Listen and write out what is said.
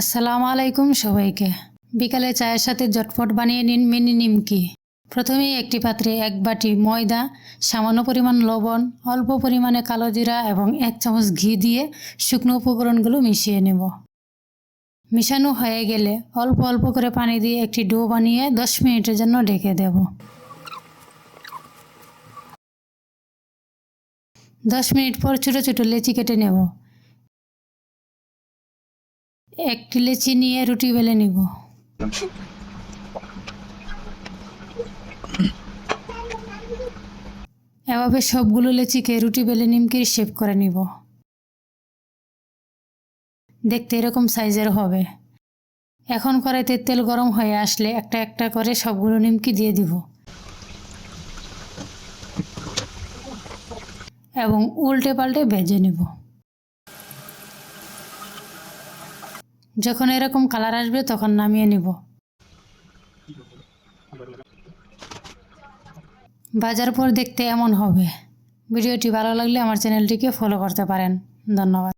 আসসালামু আলাইকুম সবাইকে। বিকালে চায়ের সাথে জটপট বানিয়ে নিন মিনি নিমকি। প্রথমেই একটি পাত্রে এক বাটি ময়দা, সামান্য পরিমাণ লবণ, অল্প পরিমাণে কালো জিরা এবং এক চামচ ঘি দিয়ে শুকনো উপকরণগুলো মিশিয়ে নেব। মিশানো হয়ে গেলে অল্প অল্প করে পানি দিয়ে একটি ডো বানিয়ে দশ মিনিটের জন্য ঢেকে দেব। দশ মিনিট পর ছোটো ছোটো লেচি কেটে নেব। একটি লেচি নিয়ে রুটি বেলে নিব। এভাবে সবগুলো লেচিকে রুটি বেলে নিমকির শেপ করে নিব। দেখতে এরকম সাইজের হবে। এখন কড়াইতে তেল গরম হয়ে আসলে একটা একটা করে সবগুলো নিমকি দিয়ে দিব। এবং উল্টে পাল্টে ভেজে নিব। যখন এরকম কালার আসবে তখন নামিয়ে নিব। বাজার পর দেখতে এমন হবে। ভিডিওটি ভালো লাগলে আমার চ্যানেলটিকে ফলো করতে পারেন। ধন্যবাদ।